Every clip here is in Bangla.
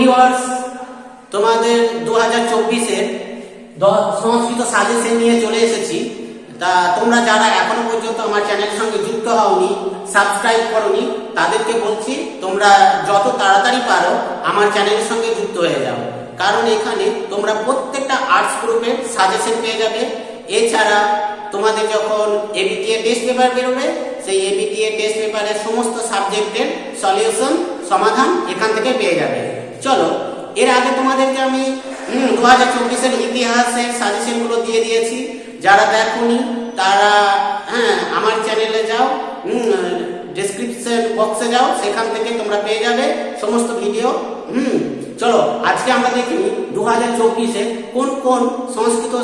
ভিউয়ার্স তোমাদের দু হাজার চব্বিশের সংস্কৃত সাজেশন নিয়ে চলে এসেছি। তা তোমরা যারা এখনও পর্যন্ত আমার চ্যানেলের সঙ্গে যুক্ত হওনি, সাবস্ক্রাইব করনি, তাদেরকে বলছি তোমরা যত তাড়াতাড়ি পারো আমার চ্যানেলের সঙ্গে যুক্ত হয়ে যাও। কারণ এখানে তোমরা প্রত্যেকটা আর্টস গ্রুপের সাজেশন পেয়ে যাবে। এছাড়া তোমাদের যখন এবিটিএ টেস্ট পেপার বেরোবে, সেই এবিটিএ টেস্ট পেপারের সমস্ত সাবজেক্টের সলিউশন সমাধান এখান থেকে পেয়ে যাবে। চলো, এর আগে তোমাদেরকে আমি দু হাজার চব্বিশের ইতিহাসের সাজেশনগুলো দিয়ে দিয়েছি। যারা দেখোনি, তারা হ্যাঁ আমার চ্যানেলে যাও ডিসক্রিপশন বক্সে যাও, সেখান থেকে তোমরা পেয়ে যাবে সমস্ত ভিডিও। হুম, চলো, আজকে আমরা দেখি দু হাজার চব্বিশে কোন কোন সংস্কৃত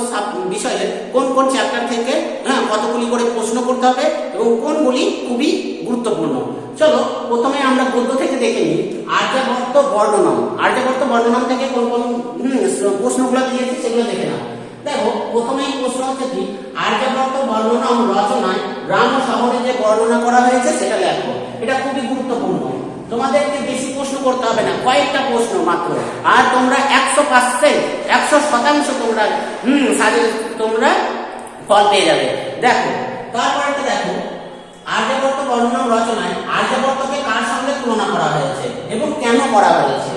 বিষয়ে কোন কোন চ্যাপ্টার থেকে হ্যাঁ কতগুলি করে প্রশ্ন করতে হবে এবং কোনগুলি খুবই গুরুত্বপূর্ণ। চলো, প্রথমে আমরা গদ্য থেকে দেখে নিই। আর্যাবর্ত বর্ণনম। আর্যাবর্ত বর্ণনম থেকে কোন কোন প্রশ্নগুলো দিয়েছি, সেগুলো দেখে নাও। দেখো প্রথমেই প্রশ্ন হচ্ছে কি? আর্যাবর্ত বর্ণনাম রচনায় গ্রাম শহরে যে বর্ণনা করা হয়েছে, সেটা লেখো। এটা খুবই গুরুত্বপূর্ণ। তোমাদেরকে বেশি প্রশ্ন করতে হবে না, কয়েকটা প্রশ্ন মাত্র। আর তোমরা একশো পার্সেন্ট একশো শতাংশ তোমরা, হুম তোমরা ফল পেয়ে যাবে। দেখো, তারপরে দেখো, আর্যাবর্ত বর্ণনা রচনায় আর্যাবর্তকে কার সঙ্গে তুলনা করা হয়েছে এবং কেন করা হয়েছে?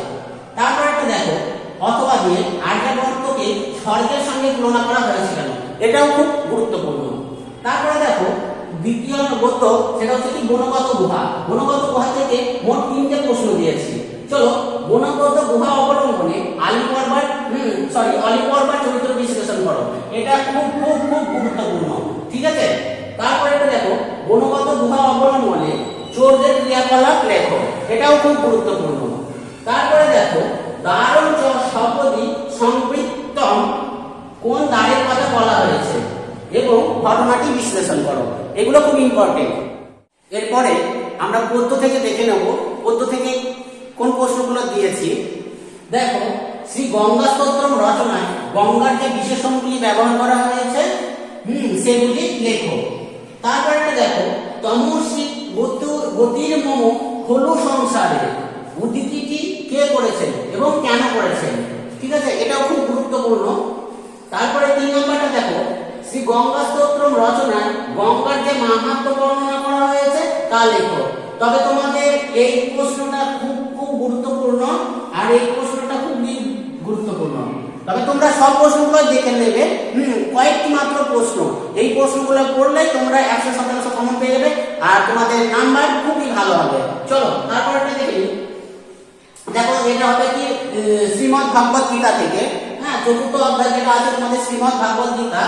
তারপর একটা দেখো, অথবা দিয়ে আর্যাবর্তকে স্বর্গের সঙ্গে তুলনা করা হয়েছে কেন? এটাও খুব গুরুত্বপূর্ণ। তারপরে দেখো, দ্বিতীয় গত সেটা হচ্ছে কি বনগত গুহা। বনগত গুহা থেকে মোট তিনটে প্রশ্ন দিয়েছি। চলো বনগত গুহা অবলম্বনে আলী পর্বার, হুম সরি অলি পর্বার চরিত্র বিশ্লেষণ করো। এটা খুব খুব খুব গুরুত্বপূর্ণ। ঠিক আছে? তারপরে এটা দেখো বনগত গুহা অবলম্বনে চোরদের ক্রিয়াকলাপ লেখো। এটাও খুব গুরুত্বপূর্ণ। তারপরে দেখো, দারুণ চ শব্দটি সংবৃত্তম কোন দ্বারের কথা বলা হয়েছে এবং ঘটনাটি বিশ্লেষণ করো। এগুলো খুব ইম্পর্টেন্ট এরপরে আমরা পদ্য থেকে দেখে নেব। পদ্য থেকে কোন প্রশ্নগুলো দিয়েছি? দেখো, শ্রী গঙ্গা স্তোত্রম রচনায় গঙ্গার যে বিশেষণগুলি ব্যবহার করা হয়েছে, হুম, সেগুলি লেখো। তারপর দেখো তমসী গতুর গতির মম হলু সংসারে। উদ্ধৃতিটি কে করেছেন এবং কেন করেছেন? ঠিক আছে? এটাও খুব গুরুত্বপূর্ণ। তারপরে তিন নম্বরটা দেখো। শ্রী গঙ্গা স্তোত্রম রচনায় গঙ্গার যে মাহাত্ম বর্ণনা করা হয়েছে, তা লেখো। তবে তোমাদের এই প্রশ্নটা খুব খুব গুরুত্বপূর্ণ। আর এই গুরুত্বপূর্ণ তবে তোমরা সব প্রশ্নগুলো দেখে নেবে। হুম, কয়েকটি মাত্র প্রশ্ন। এই প্রশ্নগুলো পড়লে তোমরা একশো শতাংশ কমন পেয়ে যাবে আর তোমাদের নাম্বার খুবই ভালো হবে। চলো তারপর দেখে নিই। দেখো, এটা হবে কি শ্রীমদ ভাগবত গীতা থেকে। হ্যাঁ চতুর্থ অধ্যায় যেটা আছে, তোমাদের শ্রীমদ ভাগবত গীতা।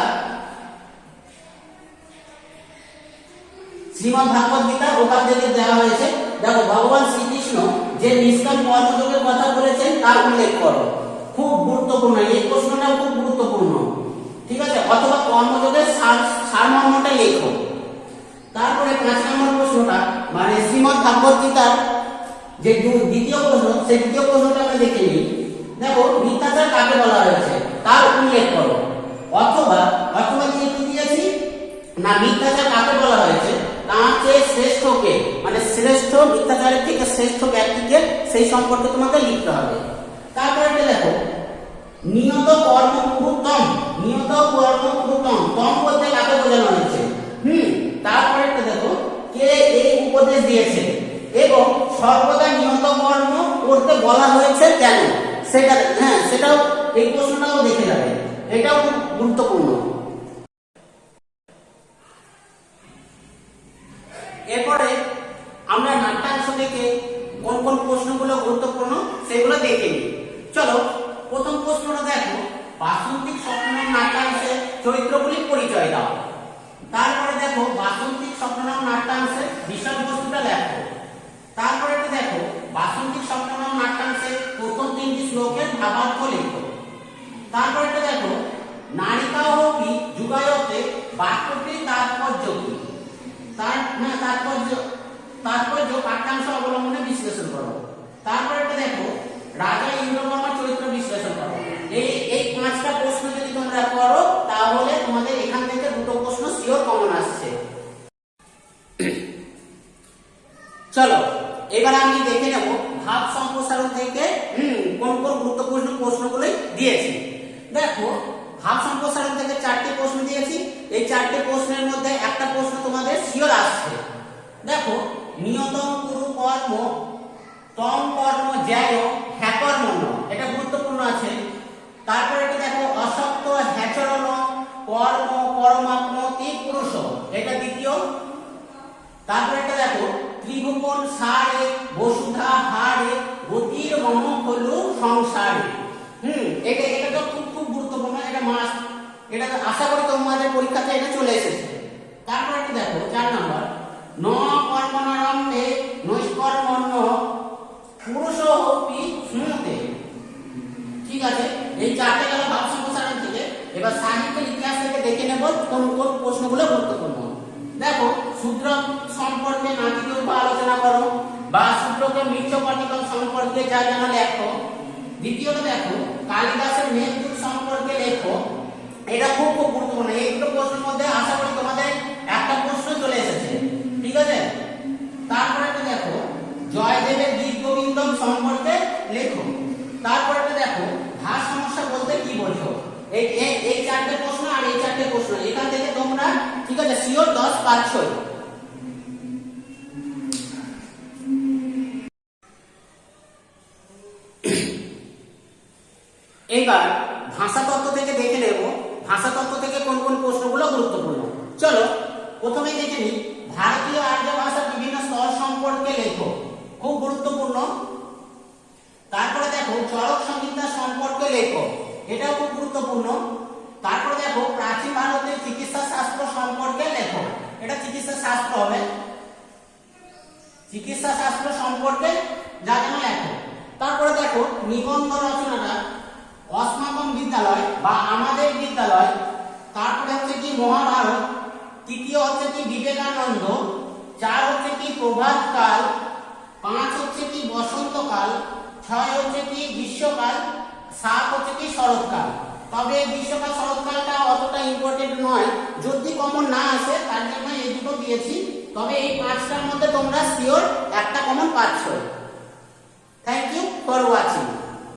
শ্রীমদ ভাগবত গীতা ওখান থেকে দেওয়া হয়েছে। দেখো, ভগবান শ্রীকৃষ্ণ যে নিষ্কাম কর্মযোগের কথা বলেছেন, তার উল্লেখ করো। খুব গুরুত্বপূর্ণ, এই প্রশ্নটা খুব গুরুত্বপূর্ণ। ঠিক আছে? অথবা কর্মযোগের সার সারমর্মটা লেখো। তারপরে পাঁচ নম্বর প্রশ্নটা মানে শ্রীমদ ভাগবত গীতার যে দ্বিতীয় প্রশ্ন, সেই দ্বিতীয় প্রশ্নটা আমরা দেখে নিই। দেখো, মিথ্যাচার কাকে বলা হয়েছে? তার উল্লেখ করো। অথবা অথবা দিয়ে কি দিয়েছি না, মিথ্যাচার কাকে বলা হয়েছে? তার চেয়ে শ্রেষ্ঠকে মানে শ্রেষ্ঠ মিথ্যাচারের থেকে শ্রেষ্ঠ ব্যক্তিকে সেই সম্পর্কে তোমাকে লিখতে হবে। তারপরে দেখো নিয়ত কর্ম পুরুতম নিয়ত কর্ম পুরুতম তম বলতে কাকে বোঝানো হয়েছে? হুম, তারপরে একটা দেখো, কে এই উপদেশ দিয়েছে? এবং সর্বদা নিয়ত কর্ম করতে বলা হয়েছে কেন? সেটা হ্যাঁ সেটাও এই প্রশ্নটাও দেখে যাবে। এটাও খুব গুরুত্বপূর্ণ। এরপরে আমরা নাট্যাংশ থেকে কোন কোন প্রশ্নগুলো গুরুত্বপূর্ণ, সেগুলো দেখে নিই। চলো প্রথম প্রশ্নটা দেখো, বাসন্তিক স্বপ্ননাম নাট্যাংশে চরিত্রগুলির পরিচয় দাও। তারপরে দেখো, বাসন্তিক স্বপ্ননাম নাট্যাংশে বিষয়বস্তুটা লেখো। তারপরে দেখো, বাসন্তিক স্বপ্ননাম নাট্যাংশে প্রথম তিনটি শ্লোকের ভাবার্থ লেখো। তারপরে দেখো, নারিকা হপি যুগায়তে বাক্যটির তাৎপর্য কি? তার, না, তাৎপর্য তাৎপর্য পাঠ্যাংশ অবলম্বনে বিশ্লেষণ করো। তারপরে দেখো রাজা ইন্দ্রবর্মার চরিত্র বিশ্লেষণ করো। এই এই পাঁচটা প্রশ্ন যদি তোমরা করো, তাহলে তোমাদের এখান থেকে দুটো প্রশ্ন শিওর কমন আসছে। চলো, এবার আমি দেখে নেব ভাব সম্প্রসারণ থেকে, হুম, কোন গুরুত্বপূর্ণ প্রশ্নগুলোই দিয়েছি। দেখো, ভাব সম্প্রসারণ থেকে চারটি প্রশ্ন দিয়েছি। এই চারটি প্রশ্নের মধ্যে একটা প্রশ্ন তোমাদের শিওর আসছে। দেখো, নিয়তম কুরু কর্ম, তম কর্ম, জ্যায় হ্যাকর্ম ন। এটা গুরুত্বপূর্ণ আছে। তারপরে এটা দেখো, অসত্য হ্যাচরণ কর্ম, পরমাত্ম তিক পুরুষ। এটা দ্বিতীয়। তারপরে এটা দেখো, ত্রিভুবন সারে, বসুধা হারে, গতির মম হলু সংসারে। হুম, এটা এটা তো খুব খুব গুরুত্বপূর্ণ, এটা মাস এটা আশা করি তোমাদের পরীক্ষাতে এটা চলে এসেছে। তারপরে এটা দেখো, চার নাম্বার। ন কর্মণরম্ভে নৈষ্কর্মণ্য পুরুষ হপি স্মৃতে ঠিক আছে এই চারটে গেল ভাব সম্প্রসারণ থেকে এবার সাহিত্যের ইতিহাস থেকে দেখে নেব কোন কোন প্রশ্নগুলো গুরুত্বপূর্ণ দেখো সূত্র সম্পর্কে উপর আলোচনা করো বা সূত্রকে মিশ্র পাটিকল সম্পর্কে যা জানা লেখো। দ্বিতীয়ত দেখো, কালিদাসের মেঘদূত সম্পর্কে লেখো। এটা খুব খুব গুরুত্বপূর্ণ। এই দুটো প্রশ্নের মধ্যে আশা করি তোমাদের একটা প্রশ্ন চলে এসেছে। ঠিক আছে? তারপরে দেখো, জয়দেবের গীত গোবিন্দম সম্পর্কে লেখো। তারপরে দেখো ভাষ সমস্যা বলতে কি বোঝো? এই এই চারটে প্রশ্ন আর এই চারটে প্রশ্ন। এখান থেকে তোমরা, ঠিক আছে শিওর দশ পাচ্ছই ভাষাতত্ত্ব থেকে কোন কোন প্রশ্নগুলো গুরুত্বপূর্ণ? চলো প্রথমে দেখে নিই। ভারতীয় আর্য ভাষার বিভিন্ন স্তর সম্পর্কে লেখো। খুব গুরুত্বপূর্ণ। তারপরে দেখো, চরক সংহিতা সম্পর্কে লেখো। এটাও খুব গুরুত্বপূর্ণ। তারপরে দেখো, প্রাচীন ভারতের চিকিৎসা শাস্ত্র সম্পর্কে লেখো। এটা চিকিৎসা শাস্ত্র হবে। চিকিৎসা শাস্ত্র সম্পর্কে যা যেন লেখো। তারপরে দেখো, নিবন্ধ রচনাটা। বিদ্যালয় বা আমাদের বিদ্যালয়, তারপরে হচ্ছে কি মহাভারত, তৃতীয় হচ্ছে কি বিবেকানন্দ, চার হচ্ছে কি প্রভাতকাল, পাঁচ হচ্ছে কি বসন্তকাল, ছয় হচ্ছে কি গ্রীষ্মকাল, সাত হচ্ছে কি শরৎকাল। তবে গ্রীষ্মকাল, শরৎকালটা অতটা ইম্পর্টেন্ট নয়। যদি কমন না আসে, তার জন্য এই দুটো দিয়েছি। তবে এই পাঁচটার মধ্যে তোমরা শিওর একটা কমন পাচ্ছ। Thank you for watching